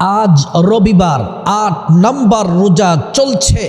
আজ রবিবার আট নম্বর রোজা চলছে।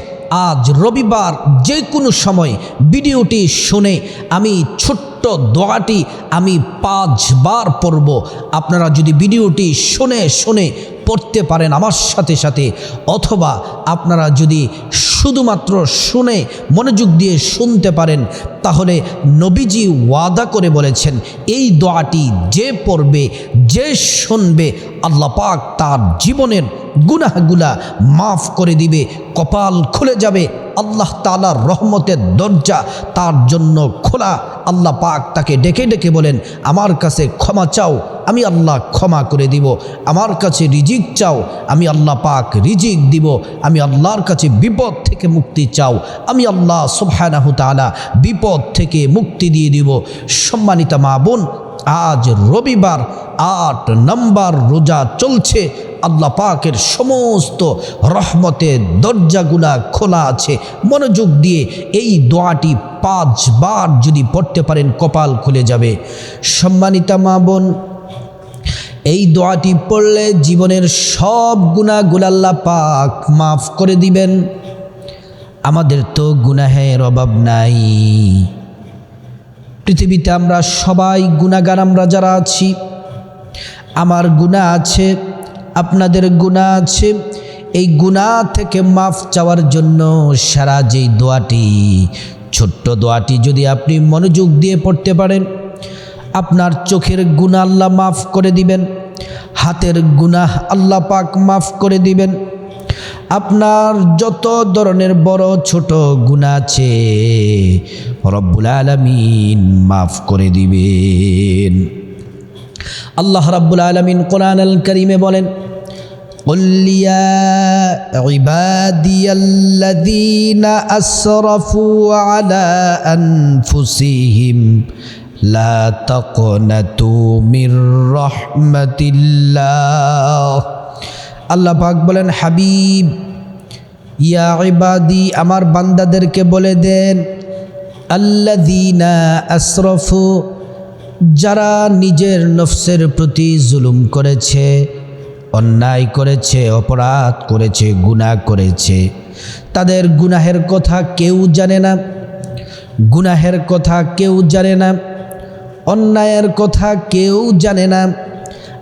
আজ রবিবার যে কোনো সময় ভিডিওটি শুনে আমি ছোট্ট দোয়াটি আমি পাঁচবার পড়ব। আপনারা যদি ভিডিওটি শুনে শুনে পড়তে পারেন আমার সাথে সাথে, অথবা আপনারা যদি শুধুমাত্র শুনে মনোযোগ দিয়ে শুনতে পারেন, তাহলে নবীজি ওয়াদা করে বলেছেন, এই দোয়াটি যে পড়বে, যে শুনবে, আল্লাহ পাক তার জীবনের গুনাহগুলা মাফ করে দিবে, কপাল খুলে যাবে আল্লাহ তালার রহমতের দরজা তার জন্য খোলা। আল্লাহ পাক তাকে ডেকে ডেকে বলেন, আমার কাছে ক্ষমা চাও, আমি আল্লাহ ক্ষমা করে দিব। আমার কাছে রিজিক চাও, আমি আল্লাহ পাক রিজিক দিব। আমি আল্লাহর কাছে বিপদ থেকে মুক্তি চাও, আমি আল্লাহ সুবহানাহু তাআলা বিপদ থেকে মুক্তি দিয়ে দিব। সম্মানিতা মা বোন, আজ রবিবার আট নম্বর রোজা চলছে। আল্লাহ পাকের সমস্ত রহমতের দরজাগুলা খোলা আছে। মনোযোগ দিয়ে এই দোয়াটি পাঁচবার যদি পড়তে পারেন, কপাল খুলে যাবে। সম্মানিতা মা বোন, এই দোয়াটি পড়লে জীবনের সব গুণাগুলো আল্লাহ পাক মাফ করে দিবেন। আমাদের তো গুনাহের অভাব নাই। পৃথিবীতে আমরা সবাই গুণাগার আমরা যারা আছি, আমার গুণা আছে। আপনাদের গুণা আছে, এই গুণা থেকে মাফ চাওয়ার জন্য সারা যেই দোয়াটি, ছোট্ট দোয়াটি যদি আপনি মনোযোগ দিয়ে পড়তে পারেন, আপনার চোখের গুণা আল্লাহ মাফ করে দিবেন, হাতের গুনাহ আল্লাহ পাক মাফ করে দিবেন। আপনার যত ধরনের বড় ছোট গুণা আছে, রব্বুল আলমিন মাফ করে দিবেন। আল্লাহ রাব্বুল আলমিন কোরআন আল করিমে বলেন قل يا عبادي الذين أسرفوا على أنفسهم لا تقنطوا من رحمة الله আল্লাহ পাক বলেন হাবিব ইয়া ইবাদি আমার বান্দাদেরকে বলে দেন আল্লাদিনা আশরফু যারা নিজের নফসের প্রতি জুলুম করেছে, অন্যায় করেছে, অপরাধ করেছে, গুনাহ করেছে, তাদের গুনাহের কথা কেউ জানে না, গুনাহের কথা কেউ জানে না, অন্যায়ের কথা কেউ জানে না।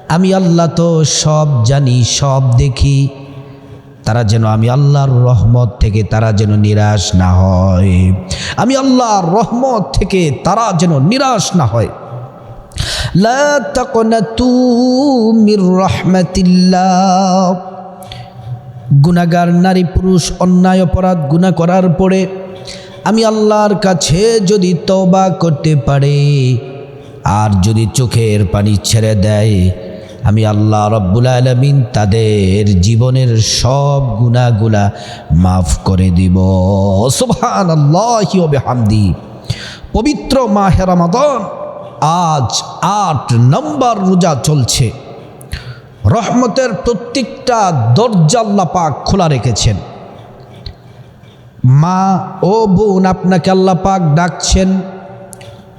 আমি আল্লাহ তো সব জানি, সব দেখি। তারা যেন আমি আল্লাহর রহমত থেকে তারা যেন নিরাশ না হয়। আমি আল্লাহর রহমত থেকে তারা যেন নিরাশ না হয়। লা মির গুনাগার নারী, পুরুষ, অন্যায়, অপরাধ, গুনাহ করার পরে আমি আল্লাহর কাছে যদি তওবা করতে পারে আর যদি চোখের পানি ছেড়ে দেয়, আমি আল্লাহ রব্বুল আলমিন তাদের জীবনের সব গুণাগুলা মাফ করে দিব। সুবহান আল্লাহ হামদি পবিত্র মাহে রমাদন। আজ আট নম্বর রোজা চলছে। রহমতের প্রত্যেকটা দরজা আল্লাহ পাক খোলা রেখেছেন। মা ও বোন আপনাকে আল্লাহ পাক ডাকছেন।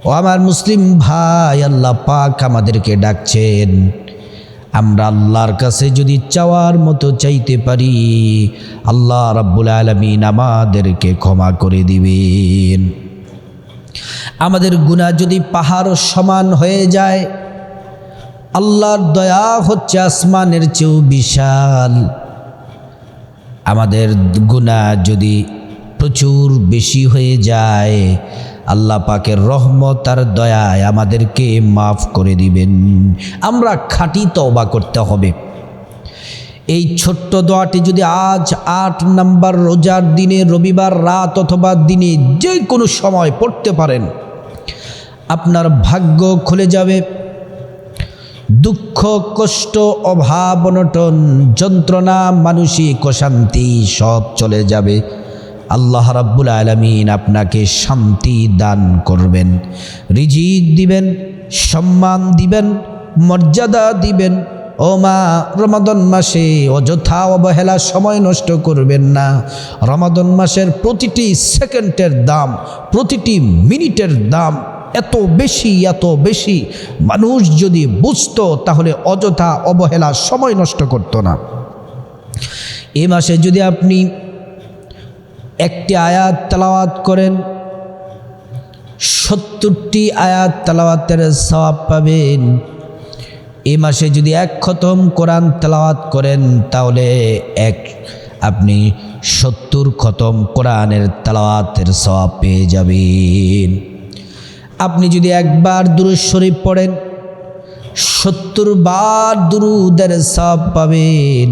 ও আমার মুসলিম ভাই আল্লাহ পাক আমাদেরকে ডাকছেন। আমরা আল্লাহর কাছে যদি চাওয়ার মতো চাইতে পারি, আল্লাহ রাব্বুল আলমিন আমাদেরকে ক্ষমা করে দিবেন। আমাদের গুণা যদি পাহাড় সমান হয়ে যায়, আল্লাহর দয়া হচ্ছে আসমানের চেয়েও বিশাল। আমাদের গুণা যদি প্রচুর বেশি হয়ে যায়, আল্লাহ পাকের রহমত আর দয়ায় আমাদেরকে মাফ করে দিবেন। আমরা খাঁটি তওবা করতে হবে। এই ছোট্ট দোয়াটি যদি আজ আট নাম্বার রোজার দিনে, রবিবার রাত অথবা দিনে যে কোনো সময় পড়তে পারেন আপনার ভাগ্য খুলে যাবে। দুঃখ, কষ্ট, অভাব, অনটন, যন্ত্রণা, মানসিক অশান্তি সব চলে যাবে। আল্লাহ রাব্বুল আলমিন আপনাকে শান্তি দান করবেন, রিজিক দিবেন, সম্মান দিবেন, মর্যাদা দিবেন। ও মা, রমাদন মাসে অযথা অবহেলা সময় নষ্ট করবেন না। রমাদন মাসের প্রতিটি সেকেন্ডের দাম, প্রতিটি মিনিটের দাম এত বেশি এত বেশি। মানুষ যদি বুঝতো, তাহলে অযথা অবহেলা সময় নষ্ট করতো না। এ মাসে যদি আপনি একটি আয়াত তালাওয়াত করেন, সত্তরটি আয়াত তালাওয়াতের সওয়াব পাবেন। এ মাসে যদি এক খতম কোরআন তালাওয়াত করেন, তাহলে এক, আপনি সত্তর খতম কোরআনের তালাওয়াতের সওয়াব পেয়ে যাবেন। আপনি যদি একবার দুরুদ শরীফ পড়েন, সত্তর বার দুরুদের সওয়াব পাবেন।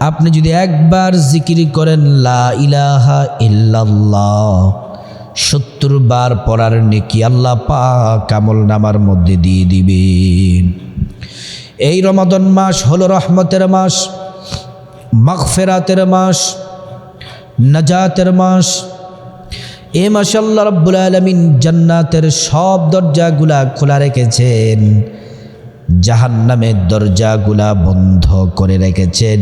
আপনি যদি একবার জিকির করেন, লা ইলাহা ইল্লাল্লাহ, সত্তর বার পড়ার নেকি আল্লাহ পাক আমল নামার মধ্যে দিয়ে দিবেন। এই রমাদন মাস হলো রহমতের মাস, মাগফেরাতের মাস, নাজাতের মাস এ মাস আল্লাহ রব্বুল আলমিন জান্নাতের সব দরজাগুলা খোলা রেখেছেন। জাহান্নামের দরজাগুলা বন্ধ করে রেখেছেন।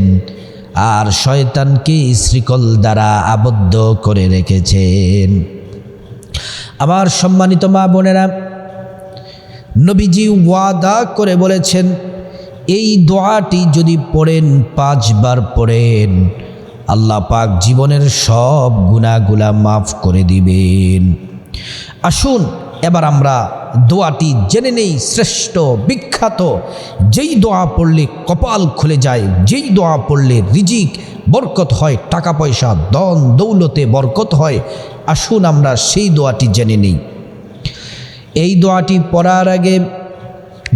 আর শয়তানকে শ্রীকল দ্বারা আবদ্ধ করে রেখেছেন। আমার সম্মানিত মা বোনেরা, নবীজি ওয়াদা করে বলেছেন, এই দোয়াটি যদি পড়েন, পাঁচবার পড়েন আল্লাহ পাক জীবনের সব গুণাগুলা মাফ করে দিবেন। আসুন, এবার আমরা দোয়াটি জেনে নেই, শ্রেষ্ঠ, বিখ্যাত। যেই দোয়া পড়লে কপাল খুলে যায়, যেই দোয়া পড়লে রিজিক, বরকত হয়, টাকা পয়সা দন দৌলতে বরকত হয়, আসুন আমরা সেই দোয়াটি জেনে নেই। এই দোয়াটি পড়ার আগে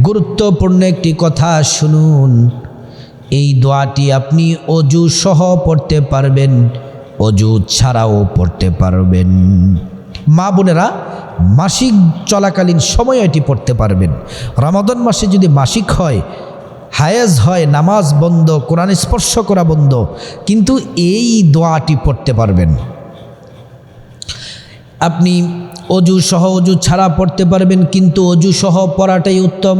গুরুত্বপূর্ণ একটি কথা শুনুন। এই দোয়াটি আপনি অজু সহ পড়তে পারবেন, অজু ছাড়াও পড়তে পারবেন। মা বোনেরা, মাসিক চলাকালীন সময় এটি পড়তে পারবেন। রমাদন মাসে যদি মাসিক হয়, হায়েজ হয়, নামাজ বন্ধ, কোরআন স্পর্শ করা বন্ধ, কিন্তু এই দোয়াটি পড়তে পারবেন। আপনি অজু সহ অজু ছাড়া পড়তে পারবেন, কিন্তু অজু সহ পড়াটাই উত্তম।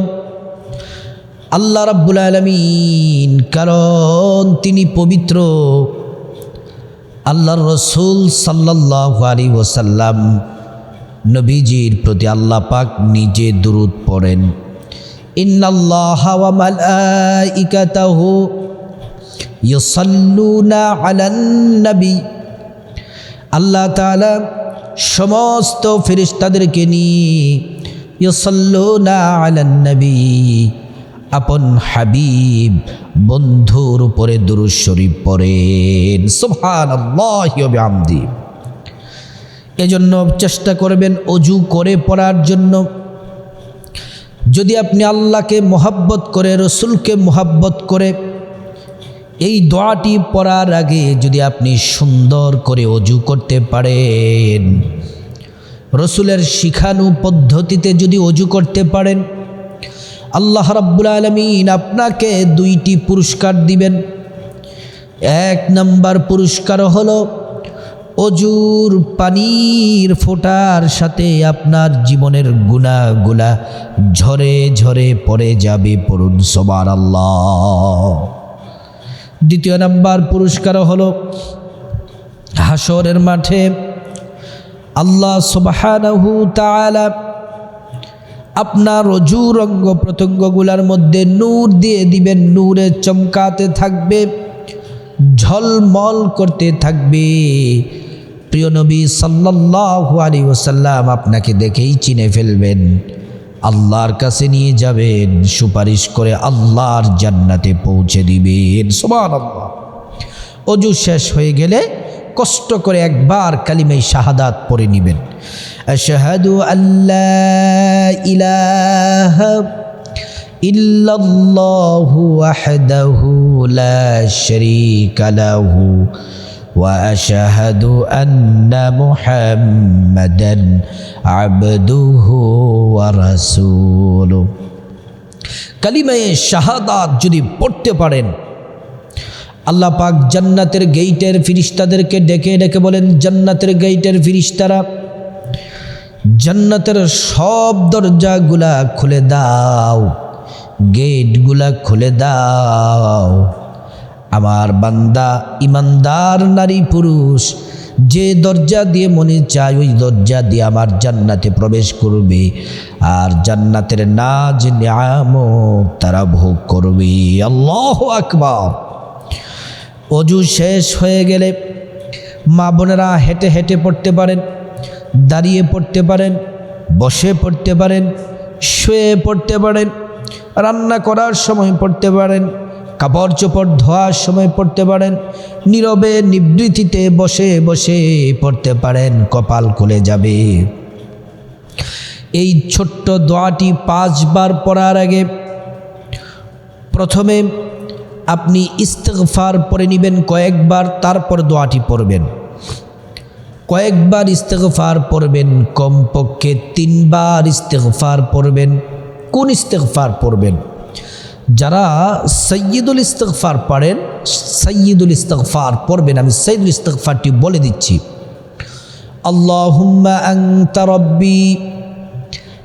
আল্লাহ রাব্বুল আলমিন, কারণ তিনি পবিত্র আল্লাহর রসুল সাল্লাহ আলী ওসাল্লাম নবীজির প্রতি আল্লাহ পাক নিজে দুরুদ পড়েন। ইন্নাল্লাহ ইউসাল্লুনা আলান নবী। আল্লাহ সমস্ত ফেরেশতাদেরকে নিয়ে ইউসাল্লুনা আলান নবী। আপন হাবিব বন্ধুর উপরে দুরুদ শরীফ পড়েন। ওয়া এজন্য চেষ্টা করবেন অজু করে পড়ার জন্য। যদি আপনি আল্লাহকে মোহাব্বত করে, রসুলকে মোহাব্বত করে, এই দোয়াটি পড়ার আগে যদি আপনি সুন্দর করে অজু করতে পারেন, রসুলের শিখানু পদ্ধতিতে যদি অজু করতে পারেন আল্লাহ রাব্বুল আলমিন আপনাকে দুইটি পুরস্কার দিবেন। এক নম্বর পুরস্কার হলো অজুর পানির ফোটার সাথে আপনার জীবনের গুণাগুলা ঝরে ঝরে পড়ে যাবে পড়ুন সবার আল্লাহ দ্বিতীয় নাম্বার পুরস্কার হলো হাসরের মাঠে আল্লাহ তাআলা আপনার অজুর অঙ্গ প্রত্যঙ্গগুলার মধ্যে নূর দিয়ে দিবেন, নূরে চমকাতে থাকবে, ঝলমল করতে থাকবে। প্রিয় নবী সাল্লাল্লাহু আলী ওসাল্লাম আপনাকে দেখেই চিনে ফেলবেন, আল্লাহর কাছে নিয়ে যাবেন, সুপারিশ করে আল্লাহর জান্নাতে পৌঁছে দিবেন। সমান আল্লাহ অজু শেষ হয়ে গেলে কষ্ট করে একবার কালিমাই শাহাদাত পড়ে নেবেন আশহাদু আল্লাহ ইলাহা ইল্লাল্লাহু ওয়াহদাহু লা শারীকা লাহু واشهد ان محمدا عبده ورسوله কালিমায়ে শাহাদাত যদি পড়তে পারেন আল্লাহ পাক জান্নাতের গেইটের ফিরিস্তাদেরকে ডেকে ডেকে বলেন, জান্নাতের গেইটের ফিরিস্তারা, জান্নাতের সব দরজাগুলা খুলে দাও, গেটগুলা খুলে দাও। আমার বান্দা ইমানদার নারী পুরুষ, যে দরজা দিয়ে মনে চায়, ওই দরজা দিয়ে আমার জান্নাতে প্রবেশ করবে। আর জান্নাতের নাজ নিয়ামত তারা ভোগ করবে। আল্লাহ আকবার। অজু শেষ হয়ে গেলে মা বোনেরা হেঁটে হেঁটে পড়তে পারেন, দাঁড়িয়ে পড়তে পারেন, বসে পড়তে পারেন, শুয়ে পড়তে পারেন, রান্না করার সময় পড়তে পারেন, কাপড় চোপড় ধোয়ার সময় পড়তে পারেন, নীরবে নিবৃত্তিতে বসে বসে পড়তে পারেন, কপাল খুলে যাবে। এই ছোট্ট দোয়াটি পাঁচবার পড়ার আগে প্রথমে আপনি ইস্তেগফার পরে নেবেন, কয়েকবার তারপর দোয়াটি পড়বেন। কয়েকবার ইস্তেগফার পড়বেন, কমপক্ষে তিনবার ইস্তেগফার পড়বেন। কোন ইস্তেগফার পড়বেন? যারা সৈয়দুল ইস্তেগফার পড়েন সৈয়দুল ইস্তেগফার পড়বেন। আমি সৈয়দুল ইস্তেগফারটি বলে দিচ্ছি। আল্লাহুম্মা রব্বি,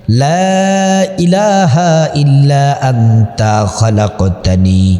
লা ইলাহা ইল্লা আনতা খালাকতানি।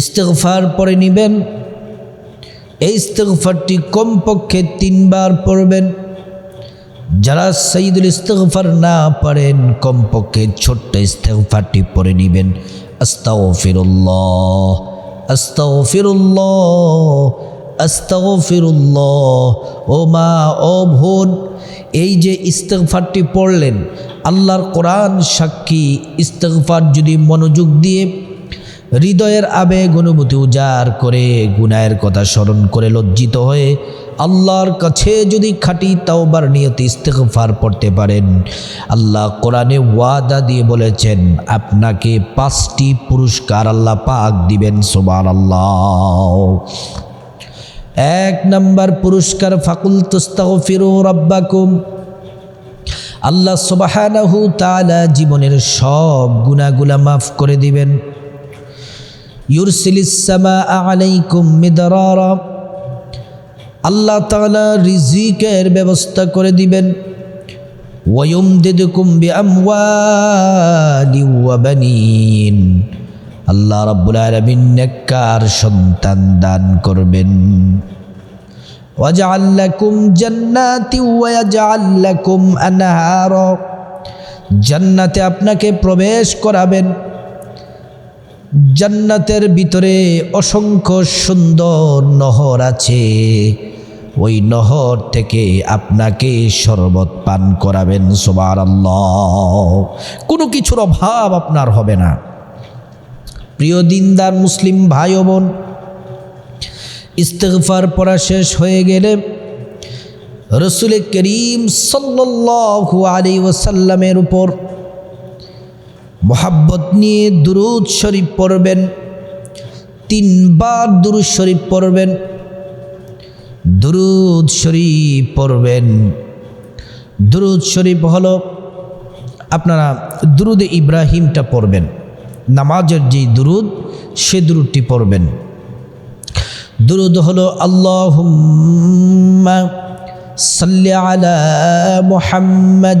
ইস্তেগফার পরে নিবেন। এই ইস্তেগফারটি কমপক্ষে তিনবার পড়বেন। যারা সঈদুল ইস্তেগফার না পারেন, কমপক্ষে ছোট্ট ইস্তেগফারটি পড়ে নিবেন। আস্তাগফিরুল্লাহ আস্তাগফিরুল্লাহ আস্তাগফিরুল্লাহ। ও মা, ও বোন, এই যে ইস্তেগফারটি পড়লেন, আল্লাহর কোরআন সাক্ষী, ইস্তেগফার যদি মনোযোগ দিয়ে হৃদয়ের আবেগ অনুভূতি উজাড় করে গুনায়ের কথা স্মরণ করে লজ্জিত হয়ে আল্লাহর কাছে যদি খাঁটি তাওবার নিয়তে ইস্তেগফার পড়তে পারেন। আল্লাহ কোরআনে ওয়াদা দিয়ে বলেছেন, আপনাকে পাঁচটি পুরস্কার আল্লাহ পাক দিবেন সোবার আল্লাহ এক নম্বর পুরস্কার ফাকুল তুস্তাগফিরু রাব্বাকুম। আল্লাহ সুবহানাহু তাআলা জীবনের সব গুনাহগুলা মাফ করে দিবেন। ইউরসিলিসামা আলাইকুম মিদরারা। আল্লাহ তাআলা রিজিকের ব্যবস্থা করে দিবেন। ওয়ুমদিদুকুম বিআমওয়ালি ওয়া বানিন। আল্লাহ রাব্বুল আলামিন সন্তান দান করবেন। ওয়াজআল লাকুম জান্নাতি ওয়া ইয়াজআল লাকুম জান্নাতে আপনাকে প্রবেশ করাবেন। জান্নাতের ভিতরে অসংখ্য সুন্দর নহর আছে। ওই নহর থেকে আপনাকে শরবত পান করাবেন সোবার কোনো কিছুর অভাব আপনার হবে না। প্রিয় দিনদার মুসলিম ভাই বোন, ইস্তেগফার পড়া শেষ হয়ে গেলে রসুল করিম সাল্লাল্লাহু আলাইহি ওসাল্লামের উপর মোহাব্বত নিয়ে দুরুদ শরীফ পড়বেন, তিনবার দুরুদ শরীফ পড়বেন, দুরুদ শরীফ পড়বেন। দুরুদ শরীফ হলো আপনারা দুরুদ ইব্রাহিমটা পড়বেন, নামাজের যে দুরুদ সে দুরুদটি পড়বেন। দুরুদ হলো আল্লাহ সাল্লি আলা মুহাম্মদ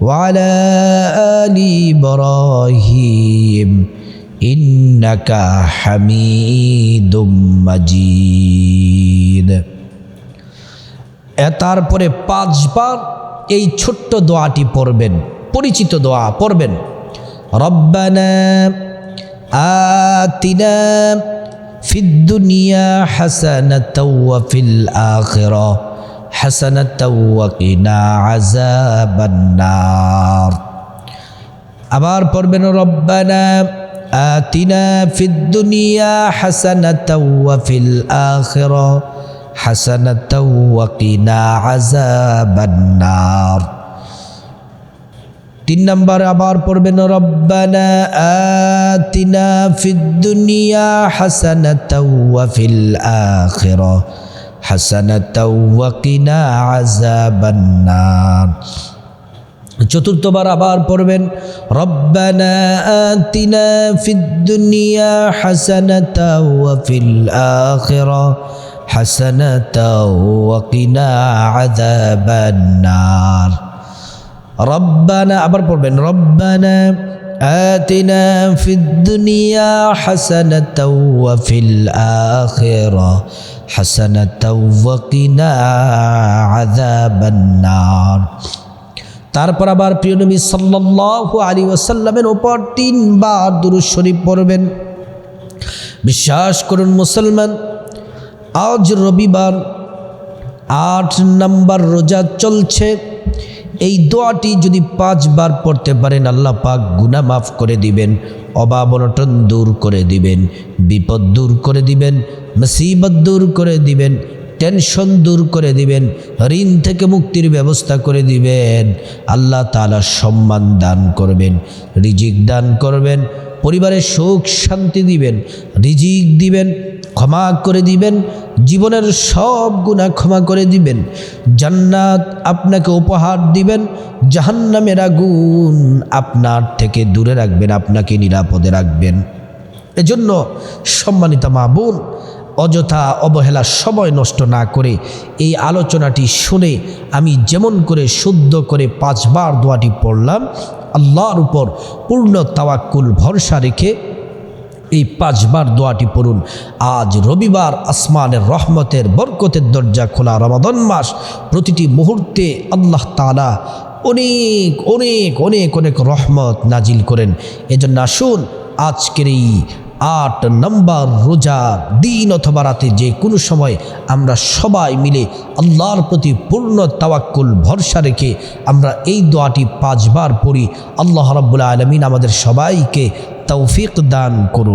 وعلى آل إبراهيم إنك حميد مجيد তারপরে পাঁচবার এই ছোট্ট দোয়াটি পড়বেন পরিচিত দোয়া পড়বেন রব্বানা আতিনা في الدنيا حسنة وفي الآخرة হাসানাত আবার পড়বেন, রব্বানা আতিনা ফিদ দুনিয়া হাসানাত ওয়া ফিল আখিরা হাসানাত ওয়া কিনা তিন নম্বর আবার পড়বেন, রব্বানা আতিনা ফিদ দুনিয়া হাসানাত ওয়া ফিল হাসানাত ওয়াকিনা আযাবান্নার চতুর্থবার আবার পড়বেন রব্বানা আতিনা ফিদ দুনিয়া হাসানাতা ওয়া ফিল আখিরা হাসানাতা ওয়া কিনা আযাবান্নার রব্বানা আবার পড়বেন রব্বানা আতিনা ফিদ দুনিয়া হাসানাতা ওয়া ফিল আখিরা হাসানাত ওয়াকিনা আযাবান নার তারপর আবার প্রিয় নবী সাল্লাল্লাহু আলাইহি ওয়াসাল্লামের উপর তিনবার দুরূদ শরীফ পড়বেন। বিশ্বাস করুন মুসলমান, আজ রবিবার আট নম্বর রোজা চলছে। এই দোয়াটি যদি পাঁচবার পড়তে পারেন, আল্লাহ পাক গুনাহ মাফ করে দিবেন, অভাব অনটন দূর করে দিবেন, বিপদ দূর করে দিবেন, মুসিবত দূর করে দিবেন, টেনশন দূর করে দিবেন, ঋণ থেকে মুক্তির ব্যবস্থা করে দিবেন। আল্লাহ তালা সম্মান দান করবেন, রিজিক দান করবেন, পরিবারের সুখ শান্তি দিবেন, রিজিক দিবেন ক্ষমা করে দিবেন, জীবনের সব গুণা ক্ষমা করে দিবেন, জান্নাত আপনাকে উপহার দিবেন, জাহান্নামের আগুন আপনার থেকে দূরে রাখবেন, আপনাকে নিরাপদে রাখবেন। এজন্য সম্মানিত মা বোন, অযথা অবহেলা সময় নষ্ট না করে এই আলোচনাটি শুনে আমি যেমন করে শুদ্ধ করে পাঁচবার দোয়াটি পড়লাম, আল্লাহর উপর পূর্ণ তাওয়াক্কুল ভরসা রেখে এই পাঁচবার দোয়াটি পড়ুন। আজ রবিবার আসমানের রহমতের বরকতের দরজা খোলা রমাদন মাস। প্রতিটি মুহূর্তে আল্লাহ তালা অনেক অনেক অনেক অনেক রহমত নাজিল করেন। এজন্য আসুন আজকের এই আট নম্বর রোজা দিন অথবা রাতে যে কোনো সময় আমরা সবাই মিলে আল্লাহর প্রতি পূর্ণ তাওয়াক্কুল ভরসা রেখে আমরা এই দোয়াটি পাঁচবার পড়ি। আল্লাহ রাব্বুল আলমিন আমাদের সবাইকে তৌফিক দান করুন।